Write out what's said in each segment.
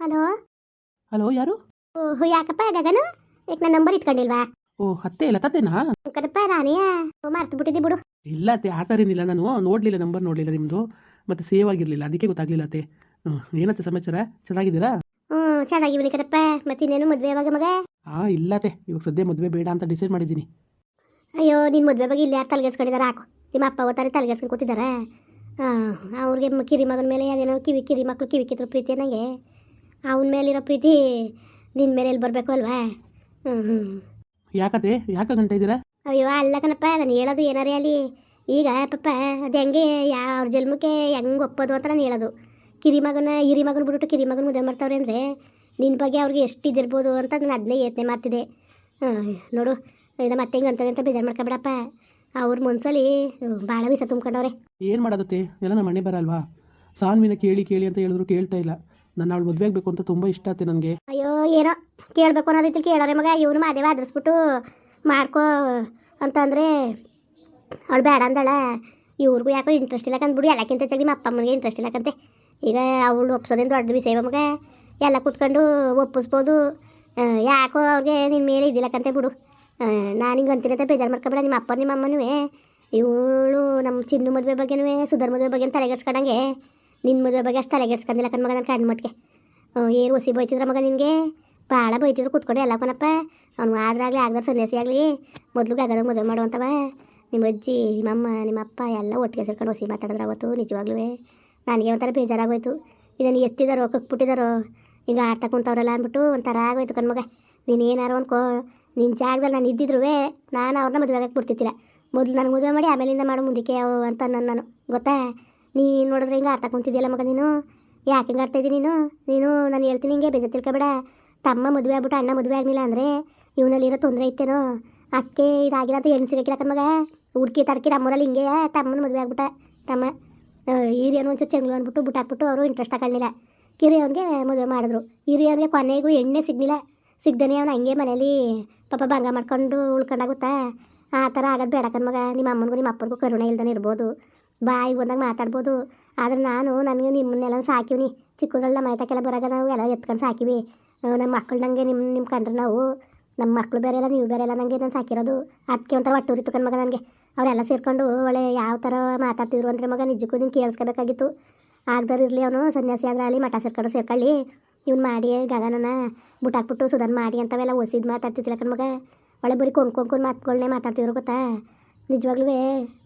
Hello? Hello ಯಾರು? ಓ ಯಾಕಪ್ಪ ಗಗನು? ಯಾಕೆ ನನ್ನ ನಂಬರ್ ಇಟ್ಕೊಂಡಿಲ್ವಾ? ಓ ಹತ್ತೆ ಇಲ್ಲ ತತ್ತೇನಾ? ಕರಪ್ಪ ನಾನೇ ಮರ್ತು ಬಿಟ್ಟಿದ್ದೆ ಬಿಡು. ಇಲ್ಲ ಅತ್ತೆ ಆ ಥರ ಏನಿಲ್ಲ. ನಾನು ನೋಡಲಿಲ್ಲ ನಂಬರ್ ನೋಡಲಿಲ್ಲ ನಿಮ್ಮದು ಮತ್ತೆ ಸೇವ್ ಆಗಿರಲಿಲ್ಲ ಅದಕ್ಕೆ ಗೊತ್ತಾಗಲಿಲ್ಲ ಅತ್ತೆ. ಹ್ಞೂ ಏನತ್ತೆ ಸಮಾಚಾರ? ಚೆನ್ನಾಗಿದ್ದೀರಾ? ಹ್ಞೂ ಚೆನ್ನಾಗಿವ್ನಿ ಕರಪ್ಪ ಮತ್ತೆ ಇನ್ನೇನು ಮದುವೆ ಯಾವಾಗ ಮಗ? ಹಾಂ ಇಲ್ಲ ಅತ್ತೆ. ಇವಾಗ ಸದ್ಯ ಮದುವೆ ಬೇಡ ಅಂತ ಡಿಸೈಡ್ ಮಾಡಿದ್ದೀನಿ. ಅಯ್ಯೋ ನಿನ್ನ ಮದುವೆ ಬಗ್ಗೆ ಇಲ್ಲಿ ಯಾರು ತಲೆಗೆಸ್ಕೊಂಡಿದ್ದಾರೆ ಹಾಕು. ನಿಮ್ಮ ಅಪ್ಪ ಓತಾರೆ ತಲೆಗೆಸ್ಕೊಂಡು ಕೂತಿದ್ದಾರೆ ಹಾಂ ಅವ್ರಿಗೆ ಮ- ಕಿರಿ ಮಗನ ಮೇಲೆ ಅದೇನೋ ಕಿವಿ ಕಿರಿ ಮಕ್ಕಳು ಕಿವಿ ಕಿತ್ರ ಪ್ರೀತಿ ಅನ್ನಂಗೆ. ಅವನ ಮೇಲಿರೋ ಪ್ರೀತಿ ನಿನ್ನ ಮೇಲೆ ಎಲ್ಲಿ ಬರಬೇಕು ಅಲ್ವಾ? ಹ್ಞೂ ಹ್ಞೂ ಯಾಕತ್ತೆ? ಯಾಕೆ ಗಂಟ ಇದ್ದೀರಾ? ಅಯ್ಯೋ ಅಲ್ಲ ಕಣಪ್ಪ ನಾನು ಹೇಳೋದು ಏನಾರೇ ಅಲ್ಲಿ. ಈಗ ಪಪ್ಪ ಅದು ಹೆಂಗೆ ಯಾವ ಅವ್ರ ಜನ್ಮಕ್ಕೆ ಹೆಂಗೆ ಒಪ್ಪೋದು ಅಂತ ನಾನು ಹೇಳೋದು. ಕಿರಿ ಮಗನ ಹಿರಿ ಮಗನ ಬಿಟ್ಬಿಟ್ಟು ಕಿರಿ ಮಗನ ಮುದ್ದೆ ಮಾಡ್ತಾವ್ರೆ ಅಂದರೆ ನಿನ್ನ ಬಗ್ಗೆ ಅವ್ರಿಗೆ ಎಷ್ಟು ಇದಿರ್ಬೋದು ಅಂತ ನಾನು ಅದನ್ನೇ ಯೋಚನೆ ಮಾಡ್ತಿದ್ದೆ. ಹಾಂ ನೋಡು ಇದು ಮತ್ತೆ ಹೆಂಗೆ ಅಂತಾರೆ ಅಂತ ಬೇಜಾರು ಮಾಡ್ಕೊಬೇಡಪ್ಪ. ಅವ್ರ ಮನ್ಸಲ್ಲಿ ಭಾಳ ವಿಷ ತುಂಬ್ಕೊಂಡವ್ರೆ. ಏನು ಮಾಡೋದತ್ತೆ? ಎಲ್ಲ ನಮ್ಮ ಮನೆ ಬರಲ್ವಾ ಸಾನ್ವಿನ ಕೇಳಿ ಕೇಳಿ ಅಂತ ಹೇಳಿದ್ರು ಕೇಳ್ತಾ ಇಲ್ಲ. ನಾನು ಅವಳು ಮದುವೆ ಆಗಬೇಕು ಅಂತ ತುಂಬ ಇಷ್ಟ ಆಯ್ತು ನನಗೆ. ಅಯ್ಯೋ, ಏನೋ ಕೇಳ್ಬೇಕು ಅನ್ನೋ ರೀತಿ ಕೇಳೋರೆ ಮಗ. ಇವನು ಮಾದೇವ ಆದರಿಸ್ಬಿಟ್ಟು ಮಾಡ್ಕೋ ಅಂತಂದ್ರೆ ಅವಳು ಬೇಡ ಅಂದಳ. ಇವ್ರಿಗೂ ಯಾಕೋ ಇಂಟ್ರೆಸ್ಟ್ ಇಲ್ಲ ಕಂದ್ಬಿಡು. ಎಲ್ಲಕ್ಕಿಂತ ಚಳಿ ನಿಮ್ಮ ಅಪ್ಪ ಅಮ್ಮನಿಗೆ ಇಂಟ್ರೆಸ್ಟ್ ಇಲ್ಲ ಕಂತೆ. ಈಗ ಅವಳು ಒಪ್ಸೋದೇನು ದೊಡ್ಡ ವಿಷಯ ಮಗ. ಎಲ್ಲ ಕೂತ್ಕೊಂಡು ಒಪ್ಪಿಸ್ಬೋದು. ಯಾಕೋ ಅವ್ರಿಗೆ ನಿನ್ನ ಮೇಲೆ ಇದ್ದಿಲ್ಲ ಕಂತೆ ಬಿಡು. ನಾನು ಹಿಂಗೆ ಅಂತೀನಿ ಅಂತ ಬೇಜಾರು ಮಾಡ್ಕೊಬೇಡ. ನಿಮ್ಮ ಅಪ್ಪ, ನಿಮ್ಮ ಅಮ್ಮನೂ ಇವಳು ನಮ್ಮ ಚಿನ್ನು ಮದುವೆ ಬಗ್ಗೆನೂ ಸುಧರ್ ಮದುವೆ ಬಗ್ಗೆ ತಲೆಗೆಡ್ಸ್ಕೊಂಡಂಗೆ ನಿನ್ನ ಮದುವೆ ಬಗ್ಗೆ ಅಷ್ಟು ತಲೆಗೆಡ್ಸ್ಕೊಂಡಿಲ್ಲ ಕಣ್ ಮಗ ಕಣ್ಣು ಮಟ್ಟಿಗೆ ಏನು ಒಸಿ ಬೈತಿದ್ರ ಮಗ ನಿನಗೆ? ಭಾಳ ಬೈತಿದ್ರು ಕೂತ್ಕೊಂಡೆ ಎಲ್ಲ ಕೊನಪ್ಪ ಅವ್ನು ಆದ್ರಾಗಲಿ ಆಗದ ಸನ್ಯಾಸಿ ಆಗಲಿ. ಮೊದಲು ಗಗನ ಮದುವೆ ಮಾಡುವಂತವ. ನಿಮ್ಮ ಅಜ್ಜಿ ನಿಮ್ಮಮ್ಮ ನಿಮ್ಮ ಅಪ್ಪ ಎಲ್ಲ ಒಟ್ಟಿಗೆ ಸೇರ್ಕೊಂಡು ಒಸಿ ಮಾತಾಡಿದ್ರೆ ಅವತ್ತು ನಿಜವಾಗ್ಲೂ ನನಗೆ ಒಂಥರ ಬೇಜಾರಾಗೋಯ್ತು. ಇದನ್ನು ಎತ್ತಿದಾರೋ, ಕಕ್ಬಿಟ್ಟಿದಾರೋ? ಈಗ ಆಡ್ತಾ ಕುಂತವ್ರಲ್ಲ ಅಂದ್ಬಿಟ್ಟು ಒಂಥರ ಆಗೋಯ್ತು ಕಣ್ಮಗ ನೀನು ಏನಾರು ಅನ್ಕೋ. ನಿನ್ನ ಜಾಗದಲ್ಲಿ ನಾನು ಇದ್ದಿದ್ರು ನಾನು ಅವ್ರನ್ನ ಮದುವೆ ಆಗಕ್ಕೆ ಬಿಡ್ತಿದ್ದಿಲ್ಲ. ಮೊದಲು ನನಗೆ ಮದುವೆ ಮಾಡಿ ಆಮೇಲಿಂದ ಮಾಡು ಮುಂದಕ್ಕೆ ಅವು ಅಂತ ನನ್ನ ನಾನು. ಗೊತ್ತಾ? ನೀನು ನೋಡಿದ್ರೆ ಹಿಂಗೆ ಆಡ್ತಾ ಕುಂತಿದ್ಯಲ್ಲ ಮಗ ನೀನು? ಯಾಕೆ ಹಿಂಗೆ ಆಡ್ತಾ ಇದ್ದೀನಿ ನೀನು? ನೀನು ನಾನು ಹೇಳ್ತೀನಿ ಹಿಂಗೆ ಬೇಜಾರು ತಿಳ್ಕೊಬೇಡ. ತಮ್ಮ ಮದುವೆ ಆಗ್ಬಿಟ್ಟು ಅಣ್ಣ ಮದುವೆ ಆಗಲಿಲ್ಲ ಅಂದರೆ ಏನೋ ತೊಂದರೆ ಐತೇನೋ? ಅಕ್ಕೆ ಇದಾಗಿಲ್ಲ ಅಂತ ಹೆಣ್ಣು ಸಿಗಕ್ಕಿಲ್ಲ ಮಗ. ಹುಡ್ಕಿ ತಡ್ಕಿ ನಮ್ಮೂರಲ್ಲಿ ಹಿಂಗೆ ತಮ್ಮನ ಮದುವೆ ಆಗ್ಬಿಟ್ಟ. ತಮ್ಮ ಹಿರಿಯನು ಒಂಚೂರು ಚೆಂಗ್ಳು ಅಂದ್ಬಿಟ್ಟು ಬಿಟ್ಟು ಹಾಕ್ಬಿಟ್ಟು ಅವರು ಇಂಟ್ರೆಸ್ಟ್ ತಗೊಳ್ಳಿಲ್ಲ ಕಿರಿಯವನಿಗೆ ಮದುವೆ ಮಾಡಿದ್ರು. ಹಿರಿಯವನಿಗೆ ಕೊನೆಗೂ ಎಣ್ಣೆ ಸಿಗಲಿಲ್ಲ. ಸಿಗ್ದೇ ಅವನು ಹಂಗೆ ಮನೇಲಿ ಪಾಪ ಭಂಗ ಮಾಡ್ಕೊಂಡು ಉಳ್ಕೊಂಡಾಗುತ್ತಾ? ಆ ಥರ ಆಗೋದು ಬೇಡ ಮಗ. ನಿಮ್ಮ ಅಮ್ಮನಿಗೂ ನಿಮ್ಮ ಅಪ್ಪನಿಗೂ ಕರುಣೆ ಇಲ್ದೇ ಇರ್ಬೋದು. ಬಾಯಿಗೆ ಬಂದಾಗ ಮಾತಾಡ್ಬೋದು. ಆದ್ರೆ ನಾನು, ನನಗೆ ನಿಮ್ಮನ್ನೆಲ್ಲ ಸಾಕಿವ್ನಿ. ಚಿಕ್ಕದ್ರಲ್ಲಿ ನಮ್ಮ ಮನೆತಕ್ಕೆಲ್ಲ ಬರಾಗ ನಾವು ಎಲ್ಲ ಎತ್ಕೊಂಡು ಸಾಕಿವಿ. ನಮ್ಮ ಮಕ್ಕಳು ನನಗೆ ನಿಮ್ಮ ನಿಮ್ಮ ಕಂಡ್ರೆ ನಾವು. ನಮ್ಮ ಮಕ್ಕಳು ಬೇರೆ ಎಲ್ಲ ನೀವು ಬೇರೆ ಎಲ್ಲ ನನಗೆ ನಾನು ಸಾಕಿರೋದು. ಅದಕ್ಕೆ ಒಂಥರ ಒಟ್ಟು ಉರಿತು ಮಗ ನನಗೆ. ಅವರೆಲ್ಲ ಸೇರ್ಕೊಂಡು ಒಳ್ಳೆ ಯಾವ ಥರ ಮಾತಾಡ್ತಿದ್ರು ಅಂದರೆ ಮಗ ನಿಜಕ್ಕೂ ನೀನು ಕೇಳಿಸ್ಕೋಬೇಕಾಗಿತ್ತು. ಆಗ್ದಾರ ಇರಲಿ ಅವನು, ಸನ್ಯಾಸಿ ಆದ್ರೆ ಅಲ್ಲಿ ಮಠ ಸೇರ್ಕೊಂಡು ಸೇರ್ಕೊಳ್ಳಿ. ಇವ್ನು ಮಾಡಿ ಗಗನನ ಬುಟ್ಟಾಕ್ಬಿಟ್ಟು ಸುಧಾನ್ ಮಾಡಿ ಅಂತವೆಲ್ಲ ಒಸಿದ್ ಮಾತಾಡ್ತಿದ್ದಿಲ್ಲ ಕಣ್ಮಗ ಒಳ್ಳೆ ಬರೀ ಕೊಂಕೊಂಕೊಂಡು ಮಾತುಗಳನ್ನೇ ಮಾತಾಡ್ತಿದ್ರು ಗೊತ್ತಾ? ನಿಜವಾಗ್ಲೂ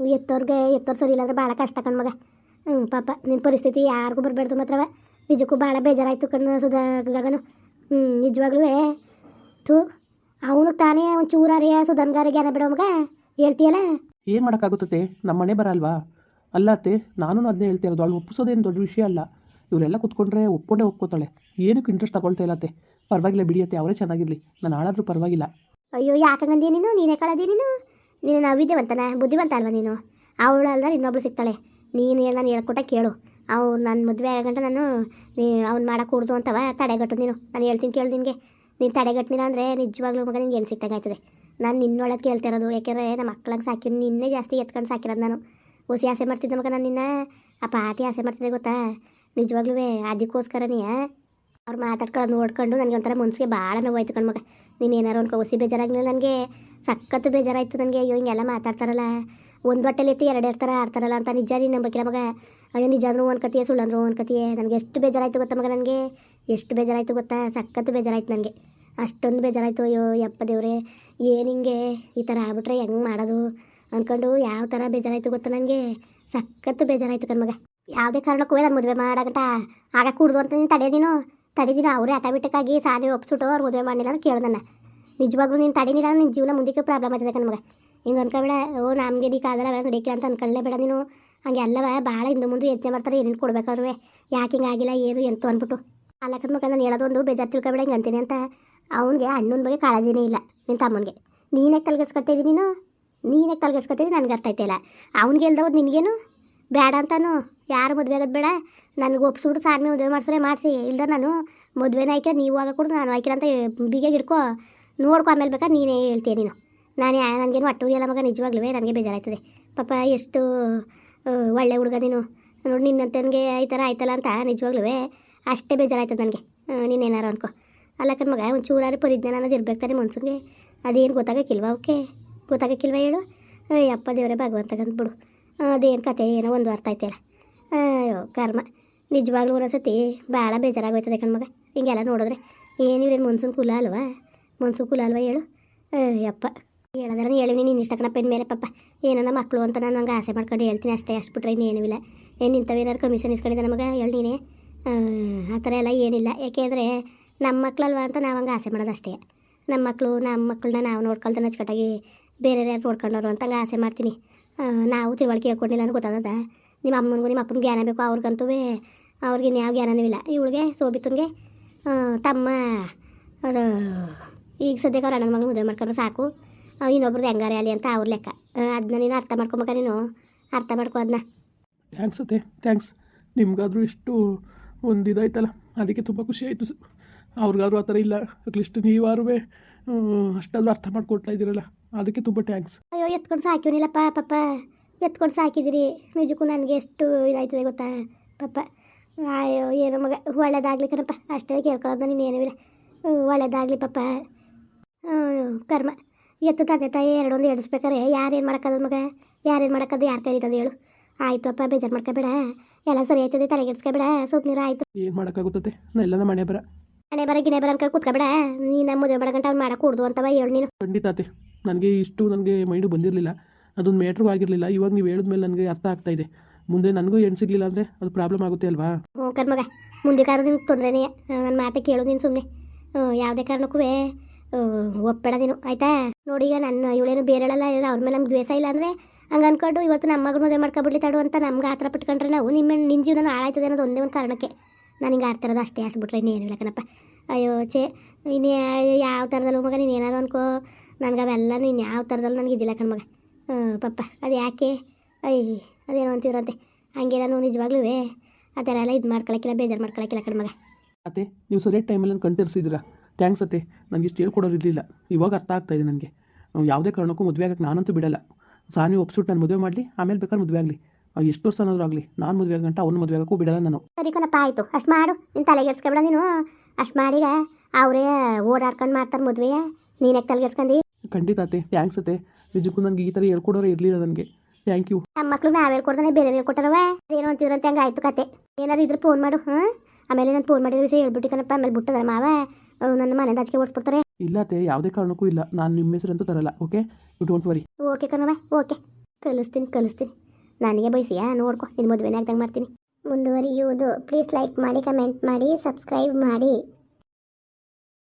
ಎತ್ತೋರ್ಗೆ ಎತ್ತೋರು ಸರಿ ಇಲ್ಲಾಂದ್ರೆ ಭಾಳ ಕಷ್ಟ ಕಣ್ಮಗ ಹ್ಞೂ ಪಾಪ ನಿನ್ನ ಪರಿಸ್ಥಿತಿ ಯಾರಿಗೂ ಬರಬೇಡ್ದು ಮಾತ್ರವ. ನಿಜಕ್ಕೂ ಭಾಳ ಬೇಜಾರಾಯಿತು ಕಣ್ಣು ಸುಧಾ ಗಗನು ಹ್ಞೂ ನಿಜವಾಗ್ಲೂ ಥೂ ಅವನು ತಾನೇ ಒಂದು ಚೂರಾರಿಯ ಸುಧನ್ಗಾರಿಗೆ ಏನ ಬಿಡೋ ಮಗ? ಹೇಳ್ತೀಯಲ್ಲ? ಏನು ಮಾಡೋಕ್ಕಾಗುತ್ತದೆ ನಮ್ಮ ಮನೆ ಬರಲ್ವಾ? ಅಲ್ಲ ಅತ್ತೆ ನಾನು ಅದನ್ನೇ ಹೇಳ್ತಾ ಇರೋದು. ಅವಳು ಒಪ್ಪಿಸೋದೇನು ದೊಡ್ಡ ವಿಷಯ ಅಲ್ಲ. ಇವರೆಲ್ಲ ಕುತ್ಕೊಂಡ್ರೆ ಒಪ್ಕೊಂಡೇ ಒಪ್ಕೋತಾಳೆ. ಏನಕ್ಕೆ ಇಂಟ್ರೆಸ್ಟ್ ತಗೊಳ್ತಾ ಇಲ್ಲ ಅತ್ತೆ. ಪರವಾಗಿಲ್ಲ ಬಿಡಿಯತ್ತೆ ಅವರೇ ಚೆನ್ನಾಗಿರಲಿ. ನಾನು ಹಾಳಾದರೂ ಪರವಾಗಿಲ್ಲ. ಅಯ್ಯೋ ಯಾಕಂಗಂದಿ ನೀನು? ನೀನೇ ಕಳದಿ ನೀನು? ನೀನು ನಾವು ವಿದ್ಯಾವಂತನ? ಬುದ್ಧಿವಂತ ಅಲ್ವಾ ನೀನು? ಅವಳು ಅಲ್ದ ಇನ್ನೊಬ್ಳು ಸಿಗ್ತಾಳೆ. ನೀನು ನಾನು ಹೇಳ್ಕೊಟ್ಟ ಕೇಳು. ಅವು ನನ್ನ ಮದುವೆ ಆಗಂಟ ನಾನು ನೀ, ಅವ್ನು ಮಾಡಕ್ಕೆ ಅಂತವ ತಡೆಗಟ್ಟು ನೀನು. ನಾನು ಹೇಳ್ತೀನಿ ಕೇಳು ನಿನಗೆ. ನೀನು ತಡೆಗಟ್ಟಿನ ಅಂದರೆ ನಿಜವಾಗ್ಲೂ ಮಗ ನಿಂಗೆ ಏನು ಸಿಕ್ತಾಗಾಯ್ತದೆ ನಾನು ನಿನ್ನೊಳಗೆ ಕೇಳ್ತಿರೋದು ಯಾಕೆಂದರೆ ನಮ್ಮ ಮಕ್ಳಂಗೆ ಸಾಕಿ ನಿನ್ನೆ ಜಾಸ್ತಿ ಎತ್ಕೊಂಡು ಸಾಕಿರೋದು ನಾನು. ಹುಸಿ ಆಸೆ ಮಾಡ್ತಿದ್ದೆ ಮಗ ನಾನು ನಿನ್ನ. ಆ ಪಾಟಿ ಆಸೆ ಮಾಡ್ತಿದ್ದೆ ಗೊತ್ತಾ? ನಿಜವಾಗ್ಲೂ ಅದಕ್ಕೋಸ್ಕರನೇ ಅವ್ರು ಮಾತಾಡ್ಕೊಳ್ಳೋದು ನೋಡ್ಕೊಂಡು ನನಗೆ ಒಂಥರ ಮನ್ಸಿಗೆ ಭಾಳ ನೋವಾಯ್ತು ಕಣ್ಮಗ ನೀನು ಏನಾರು ಅನ್ಕೋ, ಹುಸಿ ಬೇಜಾರಾಗಲಿಲ್ಲ ನನಗೆ? ಸಖತ್ತು ಬೇಜಾರಾಯ್ತು ನನಗೆ. ಅಯ್ಯೋ, ಹಿಂಗೆಲ್ಲ ಮಾತಾಡ್ತಾರಲ್ಲ. ಒಂದು ಹೊಟ್ಟೆಲಿ ಎತ್ತಿ ಎರಡು ಥರ ಆಡ್ತಾರಲ್ಲ ಅಂತ. ನಿಜ ನೀನು ನಂಬಕ್ಕಿಲ್ಲ ಮಗ ಅಯ್ಯೋ, ನಿಜ ಅಂದ್ರೂ ಒಂದು ಕತಿಯೇ ಸುಳ್ಳು ಅಂದ್ರೂ ಒಂದು ಕತಿಯೇ ನನಗೆ ಎಷ್ಟು ಬೇಜಾರಾಯ್ತು ಗೊತ್ತಾ ಮಗ ನನಗೆ? ಎಷ್ಟು ಬೇಜಾರಾಯ್ತು ಗೊತ್ತಾ? ಸಖತ್ತು ಬೇಜಾರಾಯ್ತು ನನಗೆ. ಅಷ್ಟೊಂದು ಬೇಜಾರಾಯ್ತು. ಅಯ್ಯೋ, ಯಪ್ಪ ದೇವ್ರೆ. ಏನು ಹಿಂಗೆ ಈ ಥರ ಆಗ್ಬಿಟ್ರೆ ಹೆಂಗೆ ಮಾಡೋದು? ಅಂದ್ಕೊಂಡು ಯಾವ ಥರ ಬೇಜಾರಾಯ್ತು ಗೊತ್ತಾ ನನಗೆ? ಸಖತ್ತು ಬೇಜಾರಾಯ್ತು ಕಣ್ಮಗ. ಯಾವುದೇ ಕಾರಣಕ್ಕೂ ನಾನು ಮದುವೆ ಮಾಡಾಗಂಟ. ಆಗ ಕುಡ್ದು ಅಂತ ನೀನು ತಡೆದಿನೋ ತಡೆದಿನೋ ಅವರೇ ಆಟೋಮೆಟಿಕ್ಕಾಗಿ ಸಾರಿ ಒಪ್ಸಿಟ್ಟು ಅವ್ರು ಮದುವೆ ಮಾಡಿಲ್ಲ ಅಂತ ಕೇಳ್ದೆ ನನ್ನ. ನಿಜವಾಗ್ಲೂ ನೀನು ತಡೀನಿಲ್ಲ ನಿನ್ನ ಜೀವನ ಮುಂದಕ್ಕೆ ಪ್ರಾಬ್ಲಮ್ ಆಗ್ತದೆ ನಮಗೆ ಹಿಂಗೆ ಅನ್ಕೋಬೇಡ, ಓ ನಮಗೆ ನೀ ಕಾದಲ್ಲ ಬೇಡ ನಡೀಕಿಲ್ಲ ಅಂತ ಅನ್ಕೊಳ್ಳೇ ಬೇಡ ನೀನು. ಹಂಗೆ ಅಲ್ಲವ ಭಾಳ ಹಿಂದೆ ಮುಂದೆ ಯೋಚನೆ ಮಾಡ್ತಾರೆ ಏನೇನು ಕೊಡ್ಬೇಕಾದ್ರೂ ಯಾಕೆ ಹಿಂಗೆ ಆಗಿಲ್ಲ, ಏನು ಎಂತು ಅಂದ್ಬಿಟ್ಟು ಅಲ್ಲ ಮುಖ ನಾನು ಹೇಳೋದೊಂದು ಬೇಜಾರು ತಿಳ್ಕೊಬೇಡ, ಹಿಂಗೆ ಅಂತೀನಿ ಅಂತ. ಅವನಿಗೆ, ಅಣ್ಣನ ಬಗ್ಗೆ ಕಾಳಜಿನೇ ಇಲ್ಲ ನಿನ್ನ ತಮ್ಮನಿಗೆ. ನೀನೇ ಕಲ್ಗಿಸ್ಕೊತೀವಿ ನೀನು? ನೀನೇ ಕಲ್ಗಿಸ್ಕೊತೀವಿ ನನಗೆ ಅರ್ಥ ಆಯ್ತಿಲ್ಲ ಅವ್ನಿಗೆ ಹೋದ್ ನಿನಗೇನು? ಬೇಡ ಅಂತಾನು? ಯಾರು ಮದುವೆ ಆಗೋದು ಬೇಡ? ನನಗೆ ಒಪ್ಸ್ಬಿಟ್ಟು ಸಾಮಿ ಮದುವೆ ಮಾಡ್ಸ್ರೆ, ಮಾಡಿಸಿ. ಇಲ್ದ ನಾನು ಮದುವೆನ ಆಯ್ಕೆ, ನೀವು ಆಗ ಕೊಡು ನಾನು ಆಯ್ಕೆ ಅಂತ ಬಿಗಿಯಾಗಿ ಹಿಡ್ಕೊ. ನೋಡ್ಕೊ ಆಮೇಲೆ ಬೇಕಾ ನೀನೇ ಹೇಳ್ತೀಯ ನೀನು. ನಾನು ನನಗೇನು ಅಟ್ಟೂರಿಯಲ್ಲ ಮಗ, ನಿಜವಾಗ್ಲೂ ನನಗೆ ಬೇಜಾರಾಯ್ತದೆ. ಪಾಪ ಎಷ್ಟು ಒಳ್ಳೆ ಹುಡುಗ ನೀನು. ನೋಡಿ ನಿನ್ನಂತನಿಗೆ ಈ ಥರ ಆಯ್ತಲ್ಲ ಅಂತ ನಿಜವಾಗ್ಲೂ ಅಷ್ಟೇ ಬೇಜಾರಾಯ್ತದೆ ನನಗೆ. ನೀನೇನಾರು ಅನ್ಕೋ. ಅಲ್ಲ ಕಣ್ ಮಗ ಒಂದು ಚೂರಾರು ಪರಿಜ್ಞಾನ ಅನ್ನೋದು ಇರ್ಬೇಕು ತಾನೆ ಮನ್ಸೂನ್ಗೆ. ಅದೇನು ಗೊತ್ತಾಗಕ್ಕಿಲ್ವಾ ಓಕೆ ಗೊತ್ತಾಗಕ್ಕಿಲ್ವಾ ಹೇಳು? ಅಪ್ಪ ದೇವರೇ, ಭಗವಂತ ಬಿಡು. ಅದೇನು ಕತೆ, ಏನೋ ಒಂದು ಅರ್ಥ ಆಯ್ತಲ್ಲ ಅಯ್ಯೋ, ಕರ್ಮ. ನಿಜವಾಗ್ಲೂ ಒಂದೊಂದ್ಸತಿ ಭಾಳ ಬೇಜಾರಾಗೋಯ್ತದೆ ಕಣ್ಮಗ ಹಿಂಗೆಲ್ಲ ನೋಡಿದ್ರೆ ಏನು ಇವ್ರೇನು ಮನ್ಸೂನ್ ಕುಲ ಅಲ್ವಾ? ಮನ್ಸೂನ್ ಕುಲ ಅಲ್ವಾ ಹೇಳು? ಯಪ್ಪ. ಹೇಳದಾರ ಹೇಳಿ ನೀನು ಇಷ್ಟ ಕಣಪ್ಪ ಮೇಲೆ ಪಪ್ಪ ಏನನ್ನ ಮಕ್ಕಳು ಅಂತ ನಾನು ನಂಗೆ ಆಸೆ ಮಾಡ್ಕೊಂಡು ಹೇಳ್ತೀನಿ ಅಷ್ಟೇ ಅಷ್ಟು ಬಿಟ್ರೆ ಇನ್ನೇನೂ ಇಲ್ಲ. ಏನು ಇಂಥವೇನಾದ್ರು ಕಮಿಷನ್ ಇಸ್ಕೊಂಡಿದ್ದೆ ನಮಗೆ? ಹೇಳಿ ನೀನೇ. ಆ, ಥರ ಎಲ್ಲ ಏನಿಲ್ಲ. ಯಾಕೆಂದರೆ ನಮ್ಮ ಮಕ್ಕಳಲ್ವ ಅಂತ ನಾವು ಹಂಗೆ ಆಸೆ ಮಾಡೋದು ಅಷ್ಟೇ. ನಮ್ಮ ಮಕ್ಕಳು ನಮ್ಮ ಮಕ್ಕಳನ್ನ ನಾವು ನೋಡ್ಕೊಳ್ತಾನೆ ಅಚ್ಚುಕಟ್ಟಾಗಿ ಬೇರೆ ಯಾರು ನೋಡ್ಕೊಂಡವ್ರು ಅಂತ ಹಂಗೆ ಆಸೆ ಮಾಡ್ತೀನಿ. ನಾವು ತಿಳುವಳಿಕೆ ಹೇಳ್ಕೊಂಡಿಲ್ಲ ಅಂತ ಗೊತ್ತಾಗದ ನಿಮ್ಮ ಅಮ್ಮನಿಗೂ ನಿಮ್ಮ ಅಪ್ಪನ ಜ್ಞಾನ ಬೇಕು ಅವ್ರಿಗಂತೂ ಅವ್ರಿಗೆ ಇನ್ಯಾವ ಜ್ಞಾನವೂ ಇಲ್ಲ. ಇವಳಿಗೆ ಸೋಬಿತನ್ಗೆ ತಮ್ಮ ಅದು ಈಗ ಸದ್ಯಕ್ಕೆ ಅವ್ರ ಅಣ್ಣನ ಮಗನ ಮದುವೆ ಮಾಡ್ಕೊಂಡ್ರೆ ಸಾಕು. ಇನ್ನೊಬ್ರದ್ದು ಹೆಂಗಾರೆ ಅಲ್ಲಿ ಅಂತ ಅವ್ರ ಲೆಕ್ಕ. ಅದನ್ನ ನೀನು ಅರ್ಥ ಮಾಡ್ಕೊಬೇಕ ನೀನು? ಅರ್ಥ ಮಾಡ್ಕೊ ಅದನ್ನ ಥ್ಯಾಂಕ್ಸ್ ಅತ್ತೆ ಥ್ಯಾಂಕ್ಸ್ ನಿಮ್ಗಾದರೂ ಇಷ್ಟು ಒಂದು ಇದಾಯ್ತಲ್ಲ? ಅದಕ್ಕೆ ತುಂಬ ಖುಷಿ ಆಯಿತು ಅವ್ರಿಗಾದ್ರೂ ಆ ಥರ ಇಲ್ಲ. ಅಟ್ಲೀಸ್ಟ್ ನೀವಾರು ಅಷ್ಟಾದರೂ ಅರ್ಥ ಮಾಡ್ಕೊಡ್ತಾ ಇದ್ದೀರಲ್ಲ. ಅದಕ್ಕೆ ತುಂಬ ಥ್ಯಾಂಕ್ಸ್ ಅಯ್ಯೋ ಎತ್ಕೊಂಡು ಸಾಕಿವನಿಲ್ಲಪ್ಪ ಪಾಪ. ಎತ್ಕೊಂಡು ಸಾಕಿದಿರಿ. ನಿಜಕ್ಕೂ ನನಗೆ ಎಷ್ಟು ಇದಾಯ್ತದೆ ಗೊತ್ತಾ ಪಾಪ. ಅಯ್ಯೋ ಏನೋ ಮಗ ಒಳ್ಳೇದಾಗಲಿ ಕಣಪ್ಪ. ಅಷ್ಟೇ ಕೇಳ್ಕೊಳ್ಳೋದು ನೀನು ಏನೂ ಇಲ್ಲ. ಒಳ್ಳೇದಾಗ್ಲಿ ಹ್ಮ್, ಕರ್ಮ. ಎತ್ತು ತಂದೆ ತಾಯಿ ಎರಡೊಂದು ಎಡಿಸ್ಬೇಕಾರೆ ಯಾರೇನು ಮಾಡೋಕ್ಕದ ಮಗ? ಯಾರೇನು ಮಾಡೋಕ್ಕದು? ಯಾರು ಕರೀತದೆ ಹೇಳು. ಆಯಿತು ಅಪ್ಪ ಬೇಜಾರು ಮಾಡ್ಕೊಬೇಡ. ಎಲ್ಲ ಸರಿ ಆಯ್ತದೆ ತಲೆಗೆಡ್ಸ್ಕೊಬೇಡ ಸುಮ್ಮನಿರು ಆಯಿತು. ಏನು ಮಾಡೋಕ್ಕಾಗುತ್ತದೆ ಎಲ್ಲ ನಮ್ಮ ಮನೆ ಬರ. ಮನೆ ಬರ ಗಿಣೆ ಬರ ಅನ್ಕೊಂಡು ಕೂತ್ಕೊಬೇಡ ನೀನು ನಮ್ಮ ಮದುವೆ ಮಾಡಕಂಟ ಅವ್ನು ಮಾಡಕ್ಕೆ ಕೂಡ್ದು ಅಂತವ ಹೇಳು ನೀನು. ಖಂಡಿತ ಅತ್ತೆ. ನನಗೆ ಇಷ್ಟು ನನಗೆ ಮೈಂಡು ಬಂದಿರಲಿಲ್ಲ. ಅದೊಂದು ಮೇಟ್ರೂ ಆಗಿರಲಿಲ್ಲ. ಇವಾಗ ನೀವು ಹೇಳಿದ್ಮೇಲೆ ನನಗೆ ಅರ್ಥ ಆಗ್ತಾ ಇದೆ. ಮುಂದೆ ನನಗೂ ಹೆಣ್ಣು ಸಿಗಲಿಲ್ಲ ಅಂದರೆ ಅದು ಪ್ರಾಬ್ಲಮ್ ಆಗುತ್ತೆ ಅಲ್ವಾ? ಹ್ಞೂ ಕರ್ಮಗ. ಮುಂದೆ ಕಾರು ನಿಮ್ಗೆ ತೊಂದರೆನೇ. ನನ್ನ ಮಾತೆ ಕೇಳು ನೀನು ಸುಮ್ಮನೆ ಯಾವುದೇ ಕಾರಣಕ್ಕೂ ಒಪ್ಪಬೇಡ ನೀನು, ಆಯ್ತಾ? ನೋಡಿ ಈಗ ನನ್ನ ಇವಳೇನು ಬೇರೆಳಲ್ಲ ಅವ್ರ ಮೇಲೆ ನಮ್ಗೆ ದ್ವೇಷ ಇಲ್ಲ ಅಂದರೆ ಹಂಗೆ ಅನ್ಕೊಂಡು ಇವತ್ತು ನಮ್ಮ ಮಗನ ಮದುವೆ ಮಾಡ್ಕೊಬಿಡ್ಲಿ ತಡು ಅಂತ ನಮ್ಗೆ ಆ ಥರ ನಾವು ನಿಮ್ಮ ನಿನ್ನ ಜೀವನ ಹಾಳಾಯ್ತದೆ ಅನ್ನೋದು ಒಂದೇ ಒಂದು ಕಾರಣಕ್ಕೆ. ನಾನು ಹಿಂಗೆ ಆಡ್ತಿರೋದು ಅಷ್ಟೇ ಅಷ್ಟು ಬಿಟ್ರೆ ಇನ್ನೇನಿಲ್ಲ ಕಣಪ್ಪ. ಅಯ್ಯೋ, ಛೇ, ಇನ್ನು ಯಾವ ಥರದಲ್ಲಿ ಮಗ, ನೀನು ಏನಾರು ಅನ್ಕೋ. ನನಗೆ ಅವೆಲ್ಲ ನೀನು ಯಾವ ಥರದಲ್ಲಿ ನನಗೆ ಇದಿಲ್ಲ ಕಣ್ಮಗ ಪಪ್ಪ ಅದು ಯಾಕೆ ಅಯ್ಯ ಅದೇನೋ ಅಂತಿದ್ರಂತೆ. ಹಂಗೆ ನಾನು ನಿಜವಾಗ್ಲೂ ಆ ಥರ ಎಲ್ಲ ಇದು ಮಾಡ್ಕೊಳಕ್ಕಿಲ್ಲ, ಬೇಜಾರು ಮಾಡ್ಕೊಳಕ್ಕಿಲ್ಲ ಕಣ್ಮಗ ಅತ್ತೆ, ನೀವು ಸರಿಯಾದ ಟೈಮಲ್ಲಿ ಕಣ್ತರಿಸಿದ್ದೀರಾ? ಥ್ಯಾಂಕ್ಸ್ ಅತ್ತೆ. ನನಗೆ ಇಷ್ಟು ಹೇಳ್ಕೊಡೋರು ಇರಲಿಲ್ಲ. ಇವಾಗ ಅರ್ಥ ಆಗ್ತಾ ಇದೆ ನನಗೆ ಯಾವುದೇ ಕಾರಣಕ್ಕೂ ಮದುವೆ ಆಗಕ್ಕೆ ನಾನಂತೂ ಬಿಡಲ್ಲ. ಸಾನಿ ಒಪ್ಸ್ಬಿಟ್ಟು ನಾನು ಮದುವೆ ಮಾಡಲಿ ಆಮೇಲೆ ಬೇಕಾದ್ರೆ ಮದುವೆ ಆಗಲಿ. ಎಷ್ಟು ವರ್ಷ ಅನ್ನೋದು ಆಗಲಿ. ನಾನು ಮದುವೆ ಆಗಂಟ ಅವ್ನು ಮದುವೆ ಆಗೋಕ್ಕೂ ಬಿಡಲ್ಲ ನಾನು. ಸರಿ ಕಣಪ್ಪ ಆಯಿತು. ಅಷ್ಟು ಮಾಡು. ನೀನು ತಲೆಗೆಡ್ಸ್ಕೊಬೇಡ ನೀನು. ಅಷ್ಟು ಮಾಡೀಗ ಅವರೇ ಓಡಾಡ್ಕೊಂಡು ಮಾಡ್ತಾರೆ ಮದುವೆ ನೀನು ತಲೆ ತಲೆಗೆಡ್ಸ್ಕೊಂಡು ಖಂಡಿತ ಅತ್ತೆ. ಥ್ಯಾಂಕ್ಸ್ ಅತ್ತೆ. ನಿಜಕ್ಕೂ ನನಗೆ ಈ ಥರ ಹೇಳ್ಕೊಡೋರು ಇರಲಿಲ್ಲ ನನಗೆ ಥ್ಯಾಂಕ್ ಯು. ನಮ್ಮ ಮಕ್ಳು ನಾವು ಹೇಳ್ಕೊಡ್ತಾನೆ ಬೇರೆ ಹೇಳ್ಕೊಟ್ಟಾರವ ಏನೋ ಅಂತಿದ್ರಂತೆ ಹಂಗೆ ಆಯ್ತು ಕತೆ. ಏನಾದ್ರು ಇದ್ರೆ ಫೋನ್ ಮಾಡು ಹಾಂ? ಆಮೇಲೆ ನಾನು ಫೋನ್ ಮಾಡಿದ್ರೆ ವಿಷಯ ಹೇಳ್ಬಿಟ್ಟು ಕಣಪ್ಪ ಆಮೇಲೆ ಬಿಟ್ಟದ ಮಾವ. ನನ್ನ ಮನೆ ಆಚೆಗೆ ಓಡಿಸ್ಬಿಡ್ತಾರೆ. ಇಲ್ಲ ಅತ್ತೆ ಯಾವುದೇ ಕಾರಣಕ್ಕೂ ಇಲ್ಲ. ನಾನು ನಿಮ್ಮ ಹೆಸರಂತೂ ತರಲ್ಲ okay? You don't worry okay ಕಣವ ಓಕೆ. ಕಲಿಸ್ತೀನಿ ಕಲಿಸ್ತೀನಿ. ನನಗೆ ಬಯಸಿಯಾ? ನೋಡ್ಕೊ ನಿನ್ನ ಮದುವೆನೇ ಆಗ್ದಂಗೆ ಮಾಡ್ತೀನಿ. ಮುಂದುವರಿಯುವುದು. ಪ್ಲೀಸ್ ಲೈಕ್ ಮಾಡಿ ಕಮೆಂಟ್ ಮಾಡಿ ಸಬ್ಸ್ಕ್ರೈಬ್ ಮಾಡಿ.